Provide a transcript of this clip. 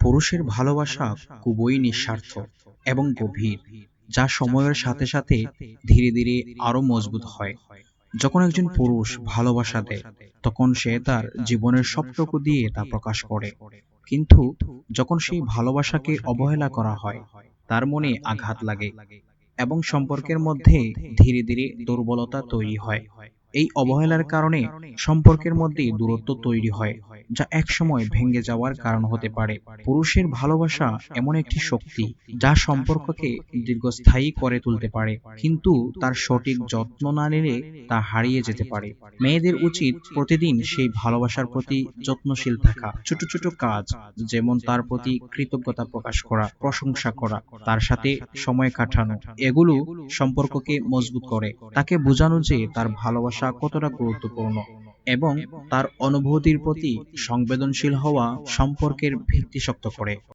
পুরুষের ভালোবাসা খুবই নিঃস্বার্থ এবং গভীর, যা সময়ের সাথে সাথে ধীরে ধীরে আরও মজবুত হয়। যখন একজন পুরুষ ভালোবাসা দেয়, তখন সে তার জীবনের সবটুকু দিয়ে তা প্রকাশ করে। কিন্তু যখন সেই ভালোবাসাকে অবহেলা করা হয়, তার মনে আঘাত লাগে এবং সম্পর্কের মধ্যে ধীরে ধীরে দুর্বলতা তৈরি হয়। এই অবহেলার কারণে সম্পর্কের মধ্যে দূরত্ব তৈরি হয়, যা একসময় ভেঙে যাওয়ার কারণ হতে পারে। পুরুষের ভালোবাসা এমন একটি শক্তি যা সম্পর্ককে দীর্ঘস্থায়ী করে তুলতে পারে, কিন্তু তার সঠিক যত্ন না নিলে তা হারিয়ে যেতে পারে। মেয়েদের উচিত প্রতিদিন সেই ভালোবাসার প্রতি যত্নশীল থাকা। ছোট ছোট কাজ, যেমন তার প্রতি কৃতজ্ঞতা প্রকাশ করা, প্রশংসা করা, তার সাথে সময় কাটানো, এগুলো সম্পর্ককে মজবুত করে। তাকে বোঝানো যে তার ভালোবাসা কতটা গুরুত্বপূর্ণ এবং তার অনুভূতির প্রতি সংবেদনশীল হওয়া সম্পর্কের ভিত্তি শক্ত করে।